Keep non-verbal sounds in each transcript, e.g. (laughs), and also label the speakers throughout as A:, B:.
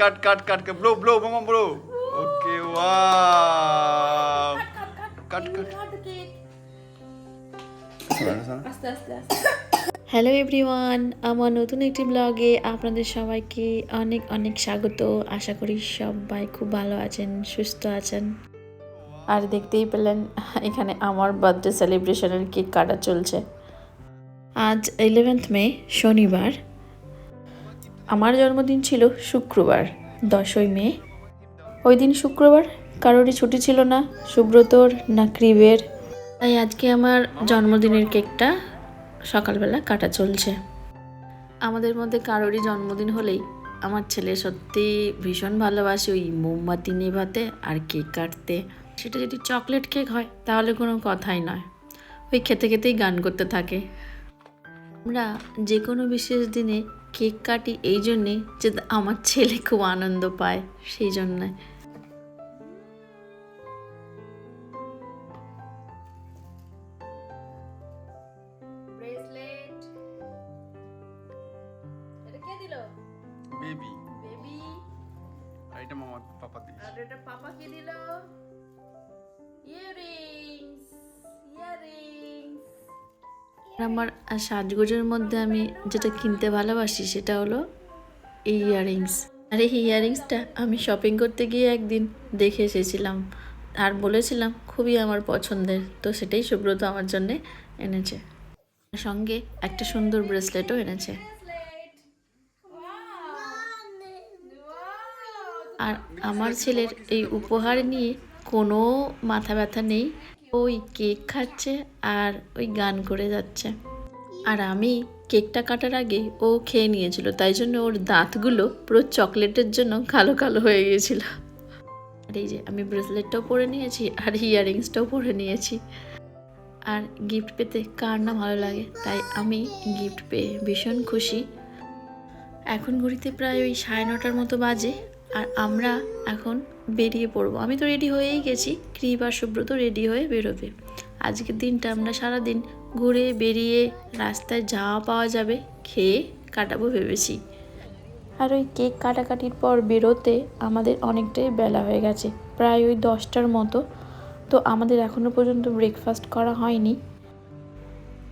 A: Cut cut cut cut blow blow মামা blow okay wow cut cut
B: hello everyone আমার নতুন একটি ব্লগে আপনাদের সবাইকে অনেক অনেক স্বাগত। আশা করি সবাই খুব ভালো আছেন সুস্থ আছেন। আর দেখতেই পেলেন এখানে আমার বার্থডে সেলিব্রেশনের কেক কাটা চলছে। আজ ইলেভেন্থ মে, শনিবার। আমার জন্মদিন ছিল শুক্রবার, দশই মে। ওই দিন শুক্রবার, কারোরই ছুটি ছিল না, সুব্রতর, না ক্রিবের। তাই আজকে আমার জন্মদিনের কেকটা সকালবেলা কাটা চলছে। আমাদের মধ্যে কারোরই জন্মদিন হলেই আমার ছেলে সত্যি ভীষণ ভালোবাসে ওই মোমবাতি নেভাতে আর কেক কাটতে। সেটা যদি চকলেট কেক হয়, তাহলে কোনো কথাই নয়। ওই খেতে খেতেই গান করতে থাকে। আমরা যে কোনো বিশেষ দিনে কেক কাটি এই জন্যে যে আমার ছেলে খুব আনন্দ পায় সেই জন্যে। ব্রেসলেট। এটা কে দিল?
A: বেবি।
B: বেবি।
A: আর এটা মামা পাপা দিয়েছে।
B: আর এটা পাপা কে দিল? আমার সাজগোজের মধ্যে আমি যেটা কিনতে ভালোবাসি সেটা হলো এই ইয়াররিংস আর এই ইয়াররিংসটা আমি শপিং করতে গিয়ে একদিন দেখে এসেছিলাম। আর বলেছিলাম, খুবই আমার পছন্দের। তো সেটাই সুব্রত আমার জন্যে এনেছে। সঙ্গে একটা সুন্দর ব্রেসলেটও এনেছে। আর আমার ছেলের এই উপহার নিয়ে কোনো মাথা ব্যথা নেই। ওই কেক খাচ্ছে আর ওই গান করে যাচ্ছে। আর আমি কেকটা কাটার আগে ও খেয়ে নিয়েছিল, তাই জন্য ওর দাঁতগুলো পুরো চকলেটের জন্য কালো কালো হয়ে গিয়েছিল। আর এই যে আমি ব্রেসলেটটাও পরে নিয়েছি আর ইয়াররিংসটাও পরে নিয়েছি। আর গিফট পেতে কার না ভালো লাগে, তাই আমি গিফট পেয়ে ভীষণ খুশি। এখন ঘড়িতে প্রায় ওই সাড়ে নটার মতো বাজে। আর আমরা এখন বেরিয়ে পড়ব। আমি তো রেডি হয়েই গেছি। ক্রিপ আর সুব্রত রেডি হয়ে বেরোবে। আজকের দিনটা আমরা সারা দিন ঘুরে বেরিয়ে রাস্তায় যাওয়া পাওয়া যাবে, খেয়ে কাটাবো ভেবেছি। আর ওই কেক কাটাকাটির পর বেরোতে আমাদের অনেকটাই বেলা হয়ে গেছে, প্রায় ওই দশটার মতো। তো আমাদের এখনও পর্যন্ত ব্রেকফাস্ট করা হয়নি।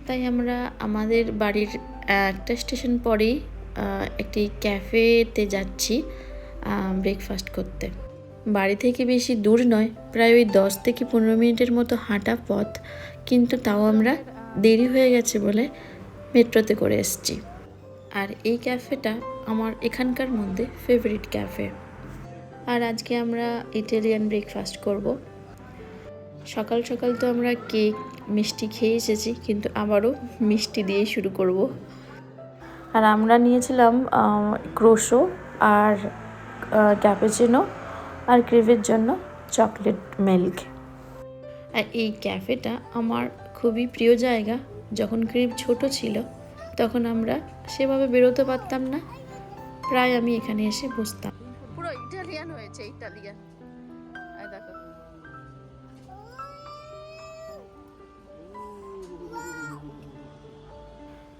B: তাই আমরা আমাদের বাড়ির একটা স্টেশন পরেই একটি ক্যাফেতে যাচ্ছি। ব্রেকফাস্ট করতে। বাড়ি থেকে বেশি দূর নয়, প্রায় ওই দশ থেকে পনেরো মিনিটের মতো হাঁটা পথ, কিন্তু তাও আমরা দেরি হয়ে গেছে বলে মেট্রোতে করে এসেছি। আর এই ক্যাফেটা আমার এখানকার মধ্যে ফেভারিট ক্যাফে আর আজকে আমরা ইটালিয়ান ব্রেকফাস্ট করব। সকাল সকাল তো আমরা কেক মিষ্টি খেয়ে এসেছি, কিন্তু আবারও মিষ্টি দিয়ে শুরু করব। আর আমরা নিয়েছিলাম ক্রোশো আর ক্যাপেচিনো আর ক্রিভের জন্য চকলেট মিল্ক। আর এই ক্যাফেটা আমার খুবই প্রিয় জায়গা। যখন ক্রিভ ছোট ছিল তখন আমরা সেভাবে বেরোতে পারতাম না। প্রায় আমি এখানে এসে বসতাম। পুরো ইটালিয়ান হয়েছে ইটালিয়ান। দেখো।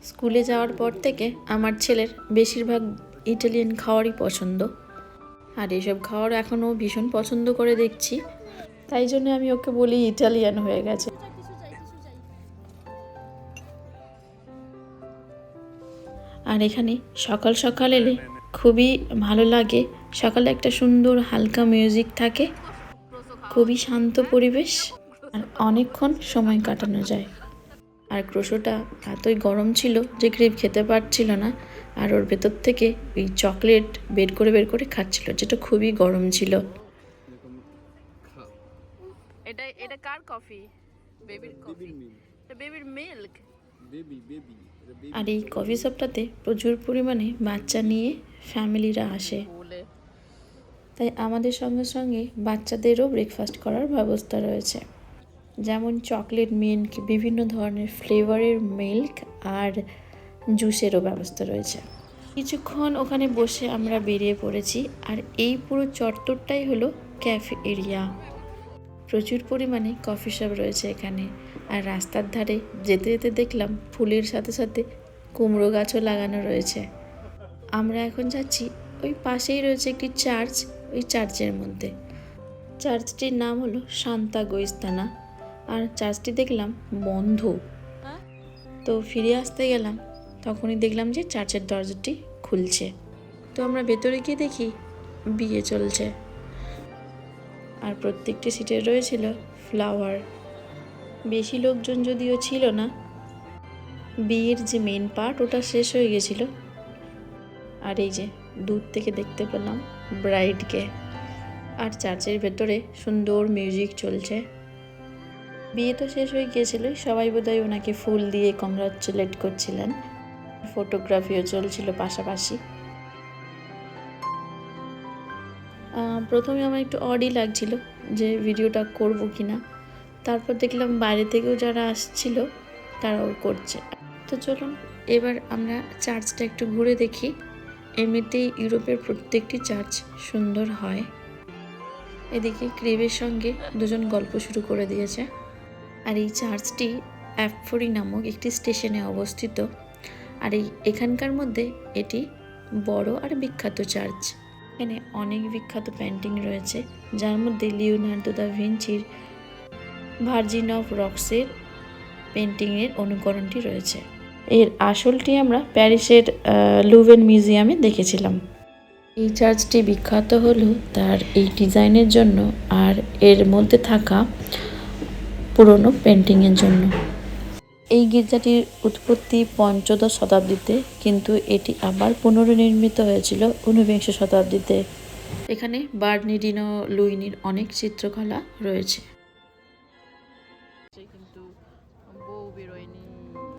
B: স্কুলে যাওয়ার পর থেকে আমার ছেলের বেশিরভাগ ইটালিয়ান খাওয়ারই পছন্দ। আর এসব খাওয়ার এখনও ভীষণ পছন্দ করে দেখছি। তাই জন্য আমি ওকে বলি ইটালিয়ান হয়ে গেছে। আর এখানে সকাল সকাল এলে খুবই ভালো লাগে। সকালে একটা সুন্দর হালকা মিউজিক থাকে। খুবই শান্ত পরিবেশ আর অনেকক্ষণ সময় কাটানো যায়। আর ক্রোশোটা এতই গরম ছিল যে গ্রিপ খেতে পারছিল না। আর ওর ভেতর থেকে ওই চকলেট বের করে বের করে খাচ্ছিল যেটা খুবই গরম ছিল। এটা এটা কার কফি? বেবির কফি। বেবির মিল্ক
A: বেবি বেবি
B: আর এই কফি শপটাতে প্রচুর পরিমাণে বাচ্চা নিয়ে ফ্যামিলিরা আসে। তাই আমাদের সঙ্গে সঙ্গে বাচ্চাদেরও ব্রেকফাস্ট করার ব্যবস্থা রয়েছে। যেমন চকলেট মিল্ক বিভিন্ন ধরনের ফ্লেভারের মিল্ক আর জুসেরও ব্যবস্থা রয়েছে। কিছুক্ষণ ওখানে বসে আমরা বেরিয়ে পড়েছি আর এই পুরো চত্বরটাই হলো ক্যাফে এরিয়া। প্রচুর পরিমাণে কফি শপ রয়েছে এখানে আর রাস্তার ধারে যেতে যেতে দেখলাম ফুলের সাথে সাথে কুমড়ো গাছও লাগানো রয়েছে। আমরা এখন যাচ্ছি ওই পাশেই রয়েছে একটি চার্চ, ওই চার্চের মধ্যে। চার্চটির নাম হলো শান্তা গোইস্তানা আর চার্চটি দেখলাম বন্ধ। তো ফিরে আসতে গেলাম তখনই দেখলাম যে চার্চের দরজাটি খুলছে। তো আমরা ভেতরে গিয়ে দেখি বিয়ে চলছে। আর প্রত্যেকটি সিটে রয়েছিল ফ্লাওয়ার। বেশি লোকজন যদিও ছিল না, বিয়ের যে মেন পার্ট ওটা শেষ হয়ে গেছিল। আর এই যে দূর থেকে দেখতে পেলাম ব্রাইডকে। আর চার্চের ভেতরে সুন্দর মিউজিক চলছে। বিয়ে তো শেষ হয়ে গিয়েছিল, সবাই বোধহয় ওনাকে ফুল দিয়ে কংগ্রাচুলেট করছিলেন। ফটোগ্রাফিও চলছিল পাশাপাশি। প্রথমে আমার একটু অডই লাগছিল যে ভিডিওটা করব কি না তারপর দেখলাম বাইরে থেকেও যারা আসছিল, তারাও করছে। তো চলুন, এবার আমরা চার্চটা একটু ঘুরে দেখি। এমনিতেই ইউরোপের প্রত্যেকটি চার্চ সুন্দর হয়। এদিকে ক্রেবের সঙ্গে দুজন গল্প শুরু করে দিয়েছে। আর এই চার্চটি অ্যাপফোরি নামক একটি স্টেশনে অবস্থিত। আর এই এখানকার মধ্যে এটি বড় আর বিখ্যাত চার্চ। এখানে অনেক বিখ্যাত পেন্টিং রয়েছে, যার মধ্যে লিওনার্দো দা ভিঞ্চির ভার্জিন অফ রক্সের পেন্টিংয়ের অনুকরণটি রয়েছে। এর আসলটি আমরা প্যারিসের লুভেন মিউজিয়ামে দেখেছিলাম। এই চার্চটি বিখ্যাত হলো তার এই ডিজাইনের জন্য আর এর মধ্যে থাকা পুরনো পেন্টিংয়ের জন্য। এই গির্জাটির উৎপত্তি পঞ্চদশ শতাব্দীতে, কিন্তু এটি আবার পুনর্নির্মিত হয়েছিল ঊনবিংশ শতাব্দীতে। এখানে বার্নিডিনো লুইনির অনেক চিত্রকলা রয়েছে।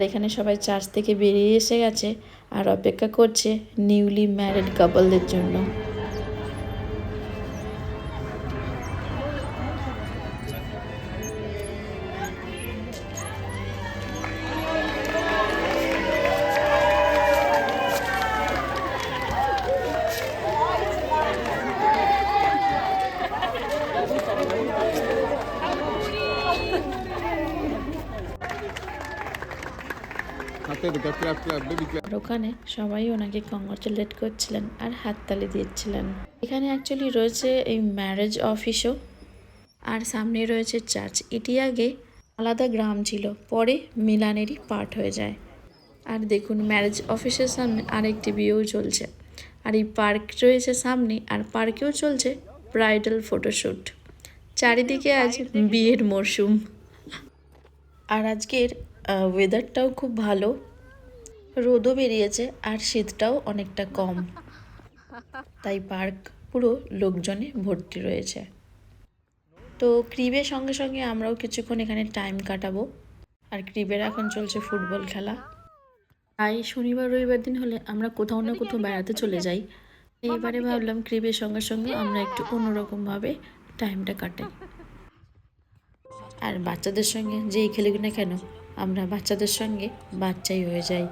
B: এখানে সবাই চার্চ থেকে বেরিয়ে এসে গেছে আর অপেক্ষা করছে নিউলি ম্যারিড কাপলদের জন্য। ওখানে সবাই ওনাকে কংগ্রাচুলেট করছিলেন আর হাততালি দিচ্ছিলেন এখানে অ্যাকচুয়ালি রয়েছে এই ম্যারেজ অফিসও আর সামনে রয়েছে চার্চ এটি আগে আলাদা গ্রাম ছিল, পরে মিলানেরই পার্ট হয়ে যায়। আর দেখুন ম্যারেজ অফিসের সামনে আরেকটি বিয়েও চলছে। আর এই পার্ক রয়েছে সামনে, আর পার্কেও চলছে ব্রাইডাল ফটোশ্যুট চারিদিকে আজ বিয়ের মরশুম। আর আজকের ওয়েদারটাও খুব ভালো। রোদও বেরিয়েছে আর শীতটাও অনেকটা কম। তাই পার্ক পুরো লোকজনে ভর্তি রয়েছে। তো ক্রিবের সঙ্গে সঙ্গে আমরাও কিছুক্ষণ এখানে টাইম কাটাবো। আর ক্রিবের এখন চলছে ফুটবল খেলা। তাই শনিবার, রবিবার দিন হলে আমরা কোথাও না কোথাও বেড়াতে চলে যাই। এইবারে ভাবলাম ক্রিবের সঙ্গে সঙ্গে আমরা একটু অন্যরকমভাবে টাইমটা কাটাই। আর বাচ্চাদের সঙ্গে যেই খেলুক না কেন, আমরা বাচ্চাদের সঙ্গে বাচ্চাই হয়ে যাই।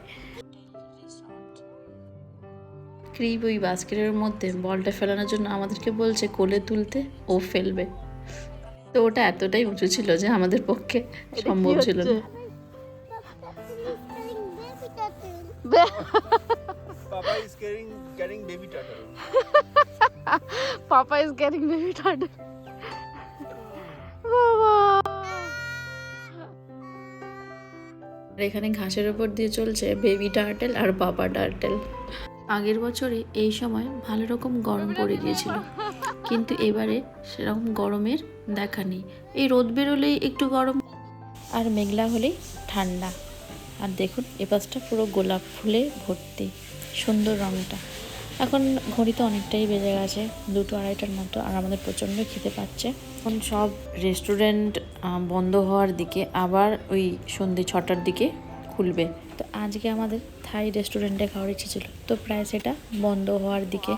B: ক্রিপ ওই বাস্কেটের মধ্যে বলটা ফেলানোর জন্য আমাদেরকে বলছে কোলে তুলতে ও ফেলবে। তো ওটা এতটাই উঁচু ছিল যে আমাদের পক্ষে সম্ভব ছিল না।
A: Papa is carrying carrying baby turtle. (laughs)
C: Papa is getting baby turtle.
B: এখানে ঘাসের উপর দিয়ে চলছে বেবি টার্টেল আর বাবা টার্টেল আগের বছরে এই সময় ভালো রকম গরম পড়ে গিয়েছিল। কিন্তু এবারে সেরকম গরমের দেখা নেই। এই রোদ বেরোলেই একটু গরম। আর মেঘলা হলেই ঠান্ডা। আর দেখুন, এ পাশটা পুরো গোলাপ ফুলে ভর্তি, সুন্দর রঙটা এখন ঘড়িতে অনেকটাই বেজে গেছে, দুটো আড়াইটার মতো, আর আমাদের প্রচণ্ড খেতে পাচ্ছে। এখন সব রেস্টুরেন্ট বন্ধ হওয়ার দিকে, আবার ওই সন্ধে ছটার দিকে খুলবে। তো আজকে আমাদের থাই রেস্টুরেন্টে খাওয়ার ইচ্ছে ছিল। তো প্রায় সেটা বন্ধ হওয়ার দিকে।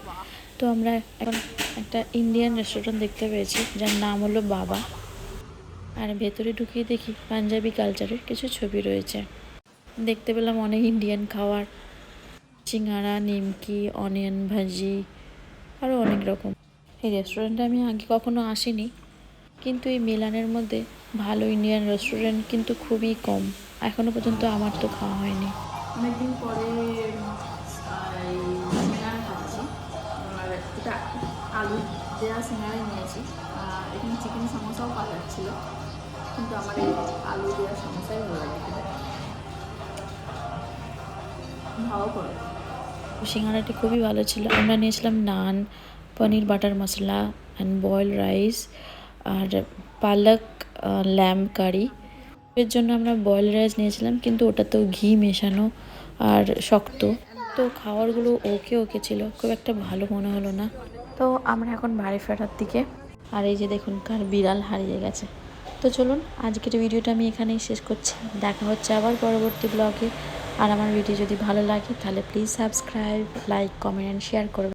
B: তো আমরা এখন একটা ইন্ডিয়ান রেস্টুরেন্ট দেখতে পেয়েছি, যার নাম হলো বাবা। আর ভেতরে ঢুকিয়ে দেখি পাঞ্জাবি কালচারের কিছু ছবি রয়েছে। দেখতে পেলাম অনেক ইন্ডিয়ান খাবার সিঙ্গারা, নিমকি, অনিয়ন ভাজি আরও অনেক রকম। এই রেস্টুরেন্টে আমি আগে কখনো আসিনি। কিন্তু এই মিলানের মধ্যে ভালো ইন্ডিয়ান রেস্টুরেন্ট কিন্তু খুবই কম। এখনও পর্যন্ত আমার তো খাওয়া হয়নি।
C: অনেকদিন পরে সিঙ্গারা খাচ্ছি। আর এটা আলু দেওয়া সিঙ্গারাই নিয়েছি। আর এখানে চিকেন সমোসাও পাওয়া যাচ্ছিল কিন্তু আমার এই আলু দেওয়া সমোসাই ভালো লাগে খেতে। ভালো করে।
B: সিঙ্গারাটি খুবই ভালো ছিল। আমরা নিয়েছিলাম naan paneer butter masala and boil rice R palak lamb কারি এর জন্য আমরা বয়েল রাইস নিয়েছিলাম, কিন্তু ওটাতেও ঘি মেশানো আর শক্ত। তো খাওয়ারগুলো ওকে ওকে ছিল, খুব একটা ভালো মনে হলো না। তো আমরা এখন বাড়ি ফেরার দিকে। আর এই যে দেখুন, কার বিড়াল হারিয়ে গেছে। তো চলুন, আজকের ভিডিওটা আমি এখানেই শেষ করছি। দেখা হচ্ছে আবার পরবর্তী ব্লগে আর আমার ভিডিও যদি ভালো লাগে, তাহলে please subscribe like comment and share করবেন।